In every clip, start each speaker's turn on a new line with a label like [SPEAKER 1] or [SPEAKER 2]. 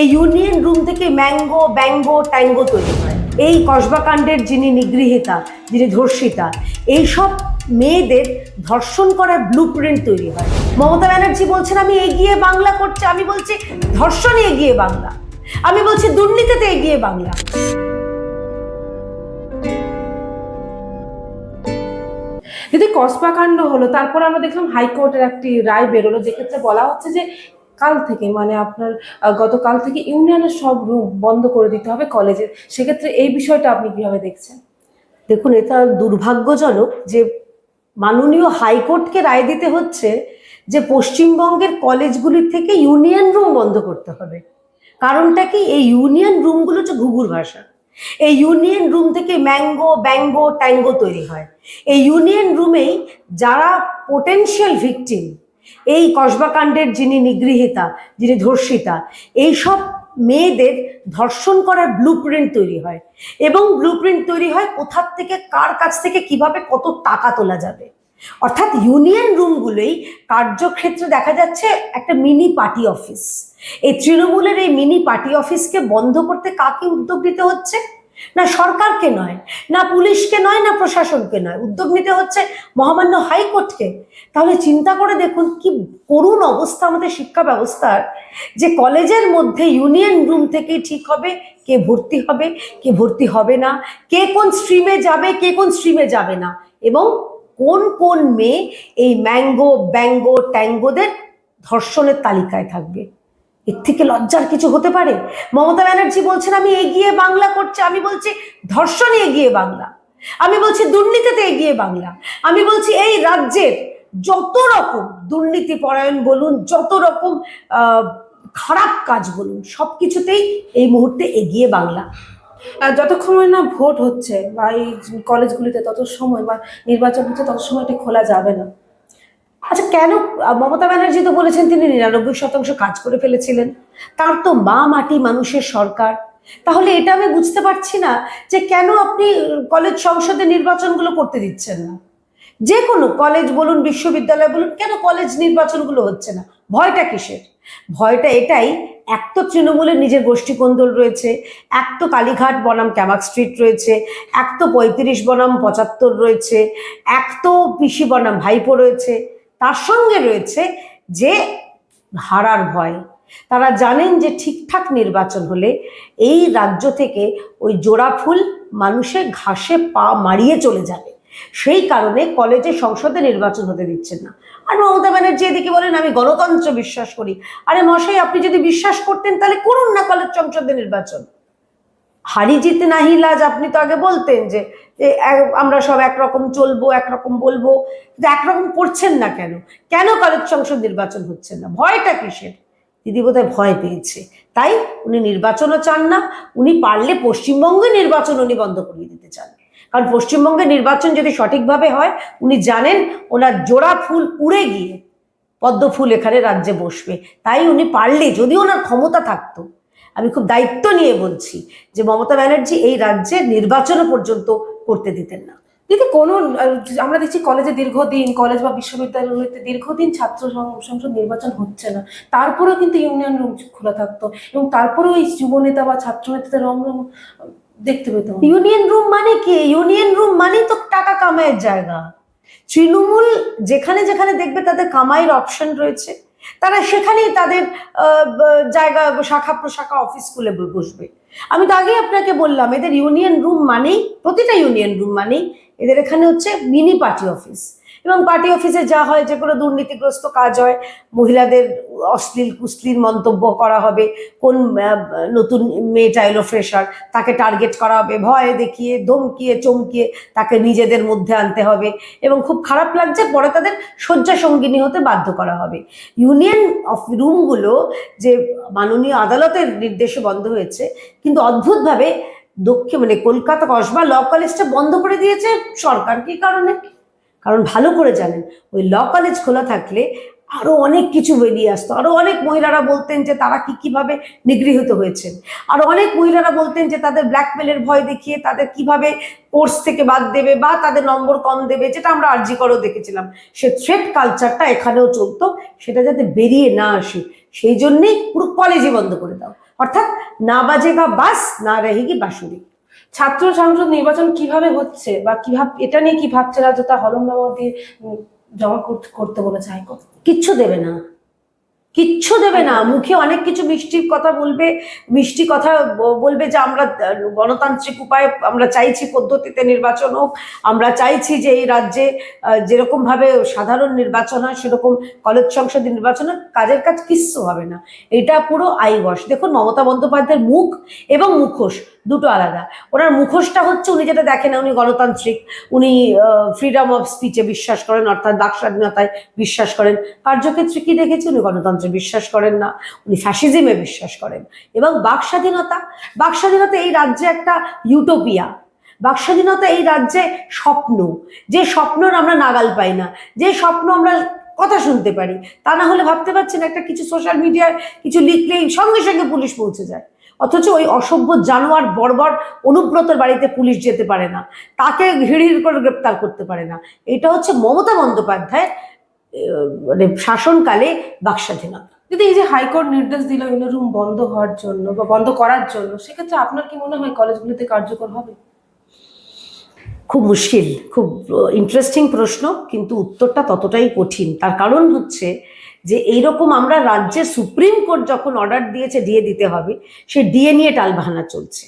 [SPEAKER 1] এই union room থেকে mango bango tango তৈরি হয়। এই কসবাকাণ্ডের যিনি নিগৃহীতা, যিনি ধর্ষিতা, এইসব মেয়েদের ধর্ষণ করার ব্লু প্রিন্ট তৈরি হয়। মমতা ব্যানার্জি বলছেন, আমি এগিয়ে বাংলা করছি। আমি বলছি ধর্ষণে এগিয়ে বাংলা। আমি বলছি, দুর্নীতিতে এগিয়ে বাংলা।
[SPEAKER 2] যদি কসবাকাণ্ড হলো, তারপর আমরা দেখলাম হাইকোর্টের একটি রায় বেরোলো, যেক্ষেত্রে বলা হচ্ছে যে কাল থেকে মানে আপনার গতকাল থেকে ইউনিয়নের সব রুম বন্ধ করে দিতে হবে কলেজের। সেক্ষেত্রে এই বিষয়টা আপনি কীভাবে দেখছেন?
[SPEAKER 1] দেখুন, এটা দুর্ভাগ্যজনক যে মাননীয় হাইকোর্টকে রায় দিতে হচ্ছে যে পশ্চিমবঙ্গের কলেজগুলির থেকে ইউনিয়ন রুম বন্ধ করতে হবে। কারণটা কি? এই ইউনিয়ন রুমগুলো হচ্ছে ঘুঘুর ভাষা। এই ইউনিয়ন রুম থেকে ম্যাঙ্গো, ব্যাঙ্গো, ট্যাঙ্গো তৈরি হয়। এই ইউনিয়ন রুমেই যারা পোটেনশিয়াল ভিকটিম এই কসবাকাণ্ডের যিনি নিগৃহীতা, যিনি ধর্ষিতা, এইসব মেয়েদের ধর্ষণ করার ব্লু তৈরি হয়। এবং ব্লু তৈরি হয় কোথার থেকে, কার কাছ থেকে, কীভাবে কত টাকা তোলা যাবে। অর্থাৎ ইউনিয়ন রুমগুলোই কার্যক্ষেত্রে দেখা যাচ্ছে একটা মিনি পার্টি অফিস এই তৃণমূলের এই মিনি পার্টি অফিসকে বন্ধ করতে কাকে উদ্যোগ নিতে হচ্ছে? না সরকারকে নয়, না পুলিশকে নয়, না প্রশাসনকে নয়। উদ্যোগ নিতে হচ্ছে মহামান্য হাইকোর্টকে। তাহলে চিন্তা করে দেখুন কি করুণ অবস্থা আমাদের শিক্ষা ব্যবস্থার, যে কলেজের মধ্যে ইউনিয়ন রুম থেকেই ঠিক হবে, কে ভর্তি হবে, কে ভর্তি হবে না, কে কোন স্ট্রিমে যাবে, কে কোন স্ট্রিমে যাবে না, এবং কোন কোন মেয়ে এই ম্যাঙ্গো, ব্যাঙ্গো, ট্যাঙ্গোদের ধর্ষণের তালিকায় থাকবে। এর থেকে লজ্জার কিছু হতে পারে? মমতা ব্যানার্জি বলছেন, আমি এগিয়ে বাংলা করছি। আমি বলছি ধর্ষণে এগিয়ে বাংলা। আমি বলছি, দুর্নীতিতে এগিয়ে বাংলা। আমি বলছি, এই রাজ্যের যত রকম দুর্নীতি পরায়ণ বলুন, যত রকম খারাপ কাজ বলুন সব কিছুতেই এই মুহূর্তে এগিয়ে বাংলা।
[SPEAKER 2] যতক্ষণ না ভোট হচ্ছে বা এই কলেজগুলিতে তত সময় বা নির্বাচন হচ্ছে, তত সময় এটা খোলা যাবে না।
[SPEAKER 1] আচ্ছা কেন? মমতা ব্যানার্জি তো বলেছেন তিনি নিরানব্বই শতাংশ কাজ করে ফেলেছিলেন। তার তো মা মাটি মানুষের সরকার। তাহলে এটা আমি বুঝতে পারছি না যে কেন আপনি কলেজ সংসদে নির্বাচনগুলো করতে দিচ্ছেন না। যে কোনো কলেজ বলুন, বিশ্ববিদ্যালয় বলুন, কেন কলেজ নির্বাচনগুলো হচ্ছে না? ভয়টা কিসের? ভয়টা এটাই, এক তো তৃণমূলের নিজের গোষ্ঠী কোন্দল রয়েছে, এক তো কালীঘাট বনাম ক্যামাক স্ট্রিট রয়েছে, এক তো পঁয়ত্রিশ বনাম পঁচাত্তর রয়েছে, এক তো পিসি বনাম ভাইপো রয়েছে। তার সঙ্গে রয়েছে যে হারার ভয়। তারা জানেন যে ঠিকঠাক নির্বাচন হলে এই রাজ্য থেকে ওই জোড়া ফুল মানুষের ঘাসে পা মারিয়ে চলে যাবে। সেই কারণে কলেজে সংসদে নির্বাচন হতে দিচ্ছেন না। আর মমতা ব্যানার্জি এদিকে বলেন, আমি গণতন্ত্র বিশ্বাস করি। আরে মশাই, আপনি যদি বিশ্বাস করতেন তাহলে করুন না কলেজ সংসদে নির্বাচন। হারি জিতে নাহি লাজ, আপনি তো আগে বলতেন যে আমরা সব একরকম চলবো, একরকম বলব, কিন্তু একরকম করছেন না কেন? কেন কলেজ সংসদ নির্বাচন হচ্ছে না? ভয়টা কিসের? দিদি বোধহয় ভয় পেয়েছে। তাই উনি নির্বাচনও চান না, উনি পারলে পশ্চিমবঙ্গে নির্বাচন উনি বন্ধ করিয়ে দিতে চান। কারণ পশ্চিমবঙ্গে নির্বাচন যদি সঠিকভাবে হয়, উনি জানেন ওনার জোড়া ফুল উড়ে গিয়ে পদ্ম ফুল এখানে রাজ্যে বসবে। তাই উনি পারলে, যদি ওনার ক্ষমতা থাকতো আমি খুব দায়িত্ব নিয়ে বলছি যে মমতা ব্যানার্জি এই রাজ্যে নির্বাচনও পর্যন্ত করতে দিতেন না।
[SPEAKER 2] দিদি কোনো আমরা দেখছি কলেজে দীর্ঘদিন কলেজ বা বিশ্ববিদ্যালয়গুলিতে দীর্ঘদিন ছাত্র সংসদ নির্বাচন হচ্ছে না। তারপরেও কিন্তু ইউনিয়ন রুম খোলা থাকতো এবং তারপরেও এই যুবনেতা বা ছাত্র নেতাদের রং রং দেখতে পেতাম
[SPEAKER 1] ইউনিয়ন রুম মানে কি? ইউনিয়ন রুম মানেই তো টাকা কামাইয়ের জায়গা। তৃণমূল যেখানে যেখানে দেখবে তাদের কামাইয়ের অপশন রয়েছে। তারা সেখানেই তাদের জায়গা, শাখা প্রশাখা অফিস খুলে বসবে। আমি তো আগেই আপনাকে বললাম, এদের ইউনিয়ন রুম মানেই, প্রতিটা ইউনিয়ন রুম মানেই, এদের এখানে হচ্ছে মিনি পার্টি অফিস এবং পার্টি অফিসে যা হয়, যে কোনো দুর্নীতিগ্রস্ত কাজ হয়, মহিলাদের অশ্লীল, কুশ্লীল মন্তব্য করা হবে, কোন নতুন মেয়েটা এলো ফ্রেশার তাকে টার্গেট করা হবে, ভয় দেখিয়ে, ধমকিয়ে, চমকিয়ে তাকে নিজেদের মধ্যে আনতে হবে এবং খুব খারাপ লাগছে, পরে তাদের শয্যা সঙ্গিনী হতে বাধ্য করা হবে। ইউনিয়ন অফ রুমগুলো যে মাননীয় আদালতের নির্দেশে বন্ধ হয়েছে, কিন্তু অদ্ভুতভাবে দক্ষিণ মানে কলকাতা কসবা ল কলেজটা বন্ধ করে দিয়েছে সরকার, কি কারণে? কারণ ভালো করে জানেন, ওই ল কলেজ খোলা থাকলে আরও অনেক কিছু বেরিয়ে আসতো। আরও অনেক মহিলারা বলতেন যে তারা কি কীভাবে নিগৃহীত হয়েছেন। আরও অনেক মহিলারা বলতেন যে তাদের ব্ল্যাকমেলের ভয় দেখিয়ে তাদের কীভাবে কোর্স থেকে বাদ দেবে বা তাদের নম্বর কম দেবে, যেটা আমরা আর্জি করেও দেখেছিলাম। সে থ্রেট কালচারটা এখানেও চলতো, সেটা যাতে বেরিয়ে না আসে, সেই জন্যেই পুরো কলেজই বন্ধ করে দাও। অর্থাৎ না বাজেগা বাস, না রেহেগি বাঁশুরি।
[SPEAKER 2] ছাত্র সংসদ নির্বাচন কীভাবে হচ্ছে বা কীভাবে, এটা নিয়ে কি ভাবছে রাজ্য তা হলমনামা দিয়ে জমা করতে বলেছে হাইকোর্ট?
[SPEAKER 1] কিচ্ছু দেবে না। কিচ্ছু দেবে না। মুখে অনেক কিছু মিষ্টি কথা বলবে মিষ্টি কথা বলবে যে আমরা গণতান্ত্রিক উপায়ে আমরা চাইছি পদ্ধতিতে নির্বাচন হোক। আমরা চাইছি যে এই রাজ্যে আহ, যেরকম ভাবে সাধারণ নির্বাচন হয় সেরকম কলেজ সংসদীয় নির্বাচন কাজের কাজ কিচ্ছু হবে না। এটা পুরো আইবস দেখুন মমতা বন্দ্যোপাধ্যায়ের মুখ এবং মুখোশ দুটো আলাদা। ওনার মুখোশটা হচ্ছে উনি যেটা দেখেন উনি গণতান্ত্রিক উনি ফ্রিডম অফ স্পিচে বিশ্বাস করেন অর্থাৎ বাক স্বাধীনতায় বিশ্বাস করেন। কার্যক্ষেত্রে কি দেখেছি? উনি গণতন্ত্রে বিশ্বাস করেন না, উনি ফ্যাসিজমে বিশ্বাস করেন। এবং বাক স্বাধীনতা বাক স্বাধীনতা এই রাজ্যে একটা ইউটোপিয়া বাক স্বাধীনতা এই রাজ্যে স্বপ্ন। যে স্বপ্নর আমরা নাগাল পাই না, যে স্বপ্ন আমরা কথা শুনতে পারি, তা না হলে ভাবতে পারছেন একটা কিছু সোশ্যাল মিডিয়ায় কিছু লিখলেই সঙ্গে সঙ্গে পুলিশ পৌঁছে যায়। অথচ ওই অসভ্য জানোয়ার বর্বর অনুব্রতর বাড়িতে পুলিশ যেতে পারে না, তাকে হিড়হিড় করে গ্রেপ্তার করতে পারে না। এটা হচ্ছে মমতা বন্দ্যোপাধ্যায়ের মানে শাসনকালে বাকস্বাধীনতা।
[SPEAKER 2] যদি এই যে হাইকোর্ট নির্দেশ দিল এগুলো রুম বন্ধ হওয়ার জন্য বা বন্ধ করার জন্য সেক্ষেত্রে আপনার কি মনে হয় কলেজগুলিতে কার্যকর হবে?
[SPEAKER 1] খুব মুশকিল খুব ইন্টারেস্টিং প্রশ্ন কিন্তু উত্তরটা ততটাই কঠিন। তার কারণ হচ্ছে যে এইরকম আমরা রাজ্যের সুপ্রিম কোর্ট যখন অর্ডার দিয়েছে দিয়ে দিতে হবে সে ডিএ নিয়ে টালবাহানা চলছে।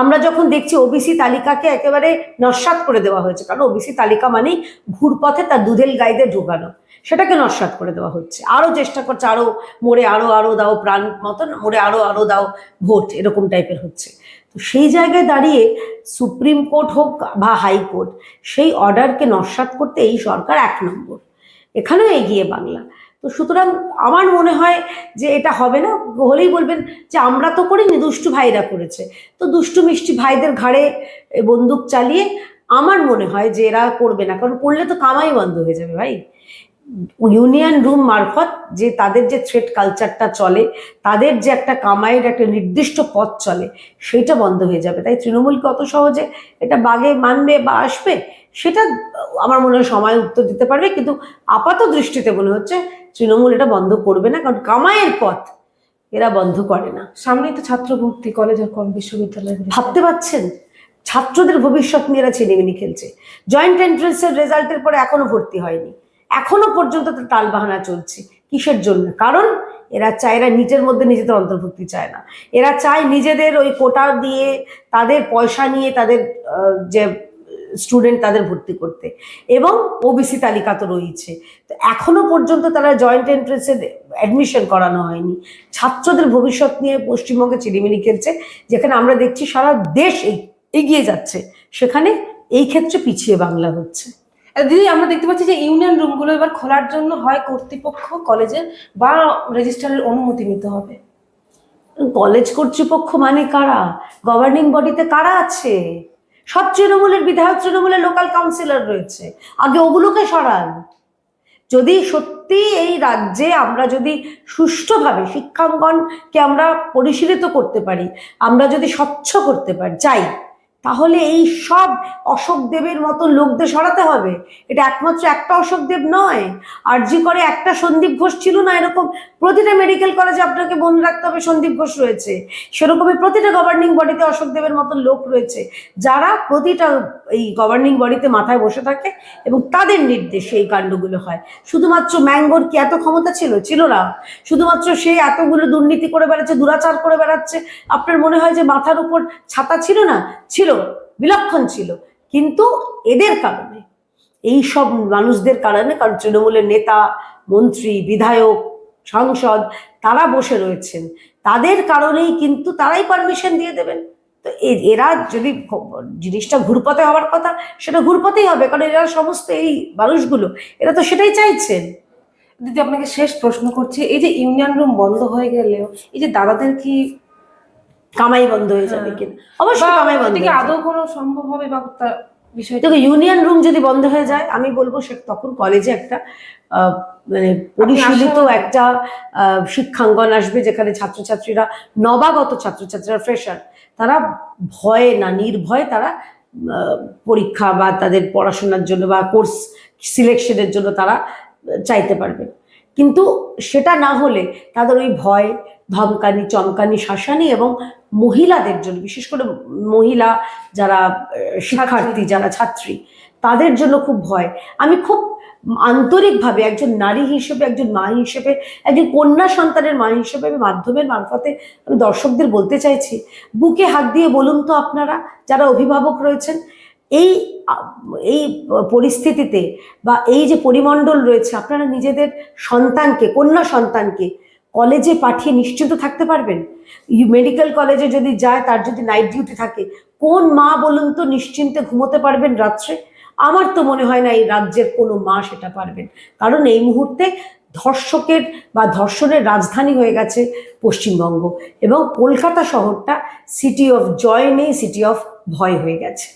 [SPEAKER 1] আমরা যখন দেখছি ওবিসি তালিকাকে একেবারে নস্বাত করে দেওয়া হয়েছে, কারণ ওবিসি তালিকা মানেই ঘুরপথে তার দুধেল গাইতে ঢোকানো, সেটাকে নস্বাত করে দেওয়া হচ্ছে। আরও চেষ্টা করছে আরও মোড়ে আরও আরও দাও প্রাণ মতন মোড়ে আরও আরও দাও ভোট, এরকম টাইপের হচ্ছে। তো সেই জায়গায় দাঁড়িয়ে সুপ্রিম কোর্ট হোক বা হাইকোর্ট সেই অর্ডারকে নস্বাত করতে এই সরকার এক নম্বর। এখানেও এগিয়ে বাংলা। তো সুতরাং আমার মনে হয় যে এটা হবে না। হলেই বলবেন যে আমরা তো করিনি, দুষ্টু ভাইরা করেছে। তো দুষ্টু মিষ্টি ভাইদের ঘাড়ে বন্দুক চালিয়ে আমার মনে হয় যে এরা করবে না। কারণ করলে তো কামাই বন্ধ হয়ে যাবে ভাই। ইউনিয়ন রুম মারফত যে তাদের যে থ্রেড কালচারটা চলে তাদের যে একটা কামাইয়ের একটা নির্দিষ্ট পথ চলে সেইটা বন্ধ হয়ে যাবে। তাই তৃণমূলকে অত সহজে এটা বাগে মানবে বা আসবে? সেটা আমার মনে হয় সময় উত্তর দিতে পারবে কিন্তু আপাত দৃষ্টিতে মনে হচ্ছে তৃণমূল এটা বন্ধ করবে না কারণ কামাইয়ের পথ এরা বন্ধ করে না।
[SPEAKER 2] সামনেই তো ছাত্র ভর্তি কলেজ আর কম বিশ্ববিদ্যালয়
[SPEAKER 1] ভাবতে পারছেন? ছাত্রদের ভবিষ্যৎ নিয়ে এরা ছিনিমিনি খেলছে। জয়েন্ট এন্ট্রান্সের রেজাল্টের পরে এখনও ভর্তি হয়নি। এখনও পর্যন্ত তো টালবাহানা চলছে। কিসের জন্য? কারণ এরা চায় এরা নিজের মধ্যে নিজেদের অন্তর্ভুক্তি চায় না। এরা চায় নিজেদের ওই কোটা দিয়ে তাদের পয়সা নিয়ে তাদের যে স্টুডেন্ট তাদের ভর্তি করতে। এবং ওবিসি তালিকা তো রয়েছে। তো এখনও পর্যন্ত তারা জয়েন্ট এন্ট্রেন্সে অ্যাডমিশন করানো হয়নি। ছাত্রদের ভবিষ্যৎ নিয়ে পশ্চিমবঙ্গে চিরিমিনি খেলছে, যেখানে আমরা দেখছি সারা দেশ এগ- এগিয়ে যাচ্ছে। সেখানে এই ক্ষেত্রে পিছিয়ে বাংলা হচ্ছে।
[SPEAKER 2] দিদি, আমরা দেখতে পাচ্ছি যে ইউনিয়ন রুমগুলো এবার খোলার জন্য হয় কর্তৃপক্ষ, কলেজের বা রেজিস্ট্রারের অনুমতি নিতে হবে।
[SPEAKER 1] কলেজ কর্তৃপক্ষ মানে কারা? গভর্নিং বডিতে কারা আছে? সব তৃণমূলের বিধায়ক তৃণমূলের লোকাল কাউন্সিলর রয়েছে। আগে ওগুলোকে সরান। যদি সত্যি এই রাজ্যে আমরা যদি সুষ্ঠুভাবে শিক্ষাঙ্গনকে আমরা পরিশীলিত করতে পারি, আমরা যদি স্বচ্ছ করতে পারি চাই তাহলে এই সব অশোক দেবের মতো লোকদের সরাতে হবে। এটা একমাত্র একটা অশোক দেব নয়। আর জি করে একটা সন্দীপ ঘোষ ছিল না, এরকম প্রতিটা মেডিকেল কলেজে আপনাকে মনে রাখতে হবে সন্দীপ ঘোষ রয়েছে। সেরকমই প্রতিটা গভর্নিং বডিতে অশোক দেবের মতো লোক রয়েছে। যারা প্রতিটা এই গভর্নিং বডিতে মাথায় বসে থাকে এবং তাদের নির্দেশে এই কাণ্ডগুলো হয়। শুধুমাত্র ম্যাঙ্গোর কি এত ক্ষমতা ছিল? ছিল না। শুধুমাত্র সে এতগুলো দুর্নীতি করে বেড়াচ্ছে, দুরাচার করে বেড়াচ্ছে, আপনার মনে হয় যে মাথার উপর ছাতা ছিল না? ছিল, বিলক্ষণ ছিল। কিন্তু এদের কারণে, এই সব মানুষদের কারণে, কারণ তৃণমূলের নেতা, মন্ত্রী, বিধায়ক, সাংসদ, তারা বসে রয়েছেন। তাদের কারণেই কিন্তু তারাই পারমিশন দিয়ে দেবেন। তো এরা যদি জিনিসটা ঘুরপথে হওয়ার কথা সেটা ঘুরপথেই হবে কারণ এরা সমস্ত এই মানুষগুলো এরা তো সেটাই চাইছেন
[SPEAKER 2] দিদি আপনাকে শেষ প্রশ্ন করছি এই যে ইউনিয়ন রুম বন্ধ হয়ে গেলেও এই যে দাদাদের কি
[SPEAKER 1] কামাই বন্ধ হয়ে যাবে
[SPEAKER 2] হ্যাঁ।
[SPEAKER 1] কিনা অবশ্যই কামাই বন্ধ।
[SPEAKER 2] আদৌ কোনো সম্ভব হবে বা বিষয়টা।
[SPEAKER 1] দেখো ইউনিয়ন রুম যদি বন্ধ হয়ে যায় আমি বলব সে তখন কলেজে একটা মানে পরিশীলিত একটা শিক্ষাঙ্গন আসবে যেখানে ছাত্রছাত্রীরা নবাগত ছাত্রছাত্রীরা ফ্রেশার তারা ভয়ে না নির্ভয়ে তারা পরীক্ষা বা তাদের পড়াশোনার জন্য বা কোর্স সিলেকশনের জন্য তারা চাইতে পারবে। কিন্তু সেটা না হলে তাদের ওই ভয় ধমকানি চমকানি শাসানি এবং মহিলাদের জন্য বিশেষ করে মহিলা যারা শিক্ষার্থী যারা ছাত্রী তাদের জন্য খুব ভয়। আমি খুব আন্তরিকভাবে একজন নারী হিসেবে একজন মা হিসেবে একজন কন্যা সন্তানের মা হিসেবে আমি মাধ্যমের মারফতে আমি দর্শকদের বলতে চাইছি বুকে হাত দিয়ে বলুন তো আপনারা যারা অভিভাবক রয়েছেন এই এই পরিস্থিতিতে বা এই যে পরিমণ্ডল রয়েছে আপনারা নিজেদের সন্তানকে কন্যা সন্তানকে কলেজে পাঠিয়ে নিশ্চিন্ত থাকতে পারবেন? মেডিকেল কলেজে যদি যায়, তার যদি নাইট ডিউটি থাকে, কোন মা বলুন তো নিশ্চিন্তে ঘুমোতে পারবেন রাত্রে? আমার তো মনে হয় না এই রাজ্যের কোনো মা সেটা পারবেন। কারণ এই মুহূর্তে ধর্ষকের বা ধর্ষণের রাজধানী হয়ে গেছে পশ্চিমবঙ্গ এবং কলকাতা শহরটা সিটি অফ জয় নেই সিটি অফ ভয় হয়ে গেছে।